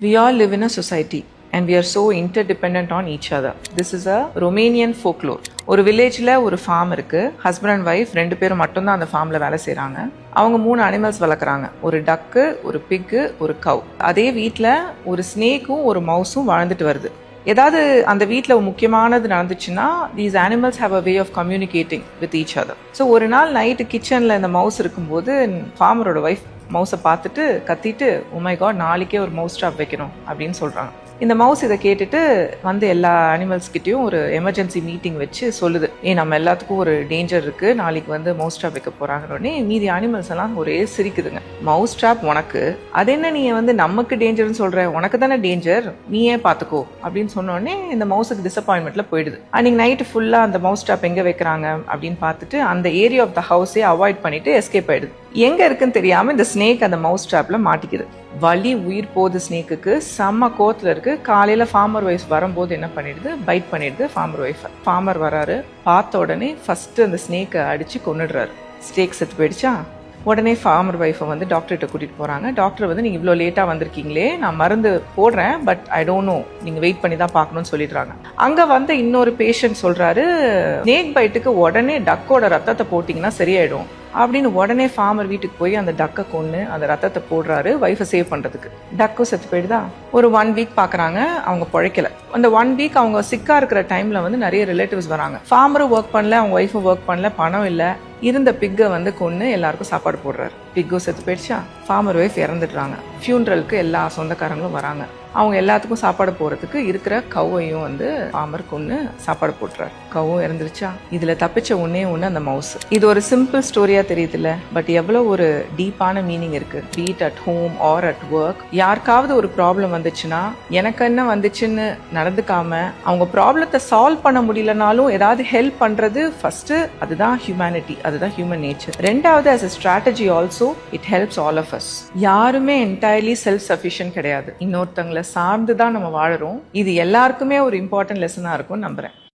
We all live in a society and we are so interdependent on each other. This is a Romanian folklore. ஒரு வில்லேஜில் ஒரு form இருக்குது husband and wife ரெண்டு பேரும் மட்டும்தான் அந்த ஃபார்மில் வேலை செய்கிறாங்க அவங்க மூணு அனிமல்ஸ் வளர்க்குறாங்க. ஒரு டக்கு ஒரு பிக்கு ஒரு கவ் அதே வீட்டில் ஒரு ஸ்னேக்கும் ஒரு மவுஸும் வாழ்ந்துட்டு வருது. ஏதாவது அந்த வீட்டில் முக்கியமானது நடந்துச்சுன்னா these animals have a way of communicating with each other so ஒரு நாள் நைட்டு கிச்சனில் இந்த மவுஸ் இருக்கும்போது ஃபார்மரோட ஒய்ஃப் மவுஸை பார்த்துட்டு கத்திட்டு oh உமை காட் நாளைக்கே ஒரு மவுஸ் ஸ்டாப் வைக்கணும் அப்படின்னு சொல்கிறாங்க இந்த மவுஸ் இதை கேட்டுட்டு வந்து எல்லா அனிமல்ஸ்கிட்டையும் ஒரு எமர்ஜென்சி மீட்டிங் வச்சு சொல்லுது. ஏ நம்ம எல்லாத்துக்கும் ஒரு டேஞ்சர் இருக்குது நாளைக்கு வந்து மவுஸ் ட்ராப் வைக்க போறாங்கன்னு மீதி அனிமல்ஸ் எல்லாம் ஒரே சிரிக்குதுங்க. மவுஸ் ட்ராப் உனக்கு. அது என்ன நீ வந்து நமக்கு டேஞ்சர்னு சொல்கிற உனக்கு தானே டேஞ்சர் நீ ஏன் அப்படின்னு சொன்னோடனே இந்த மவுஸுக்கு டிசப்பாயின்மெண்ட்ல போயிடுது. அன்னைக்கு நைட்டு ஃபுல்லாக அந்த மவுஸ் ட்ராப் எங்கே வைக்கிறாங்க அப்படின்னு பார்த்துட்டு அந்த ஏரியா ஆஃப் த ஹவுஸே அவாய்ட் பண்ணிட்டு எஸ்கேப் ஆயிடுது. எங்க இருக்குன்னு தெரியாம இந்த ஸ்னேக் அந்த மவுஸ் ட்ராப்ல மாட்டிக்குது. வலி உயிர் போகுது ஸ்னேக்குக்கு செம்ம கோத்துல இருக்கு. காலையில் ஃபார்மர் ஒய்ஃப் வரும்போது என்ன பண்ணிடுது? பைட் பண்ணிடுது. ஃபார்மர் ஒய்ஃப் ஃபார்மர் வராரு. பார்த்த உடனே ஃபர்ஸ்ட் அந்த ஸ்னேக்கை அடிச்சு கொன்னுடுறாரு. ஸ்னேக் செத்து போயிடுச்சா? உடனே ஃபார்மர் ஒய்ஃபை வந்து டாக்டர்கிட்ட கூட்டிட்டு போகிறாங்க டாக்டர் வந்து நீங்கள் இவ்வளோ லேட்டாக வந்திருக்கீங்களே. நான் மருந்து போடுறேன் பட் ஐ டோன்ட் நோ நீங்கள் வெயிட் பண்ணி தான் பார்க்கணும்னு சொல்லிடுறாங்க. அங்கே வந்த இன்னொரு பேஷண்ட் சொல்கிறாரு ஸ்னேக் பைட்டுக்கு உடனே டக்கோட ரத்தத்தை போட்டிங்கன்னா சரியாயிடும். அப்படின்னு உடனே ஃபார்மர் வீட்டுக்கு போய் அந்த டக்கை கொண்டு அந்த ரத்தத்தை போடுறாரு ஒய்ஃபை சேவ் பண்ணுறதுக்கு டக்கும் செத்து போயிடுதா? ஒரு ஒன் வீக் பார்க்குறாங்க அவங்க பிழைக்கல. அந்த ஒன் வீக் அவங்க சிக்காக இருக்கிற டைமில் வந்து நிறைய ரிலேட்டிவ்ஸ் வராங்க. ஃபார்மரும் ஒர்க் பண்ணல அவங்க ஒய்ஃபும் ஒர்க் பண்ணல பணம் இல்லை. இருந்த பிக்கை வந்து கொண்டு எல்லாருக்கும் சாப்பாடு போடுறாரு. பிக்கும் செத்து போயிடுச்சா? Farmer wife இறந்துடுறாங்க. ஃபியூனரலுக்கு எல்லா சொந்தக்காரங்களும் வராங்க. அவங்க எல்லாத்துக்கும் சாப்பாடு போகிறதுக்கு இருக்கிற கவ்வையும் வந்து ஃபார்மர் கொண்டு சாப்பாடு போட்டுறாரு. கவ்வும் இறந்துருச்சா? இதில் தப்பிச்ச ஒன்னே ஒன்று அந்த மவுஸ் இது ஒரு சிம்பிள் ஸ்டோரியாக தெரியுதுல்ல பட் எவ்வளோ ஒரு டீப்பான மீனிங் இருக்குது be it at home or at work யாருக்காவது ஒரு ப்ராப்ளம் வந்துச்சுன்னா எனக்கு என்ன வந்துச்சுன்னு நடந்துக்காம அவங்க ப்ராப்ளத்தை சால்வ் பண்ண முடியலனாலும் ஏதாவது ஹெல்ப் பண்ணுறது ஃபஸ்ட்டு அதுதான் ஹியூமனிட்டி அதுதான் ஹியூமன் நேச்சர் ரெண்டாவது as a strategy also it helps all of us யாருமே என்டையர்லி செல்ஃப் சஃபிஷியன்ட் கிடையாது. இன்னொருத்தங்களை சார்ந்து தான் நம்ம வாழறோம். இது எல்லாருக்குமே ஒரு இம்பார்ட்டன்ட் லெசனாக இருக்கும்னு நம்புறேன்.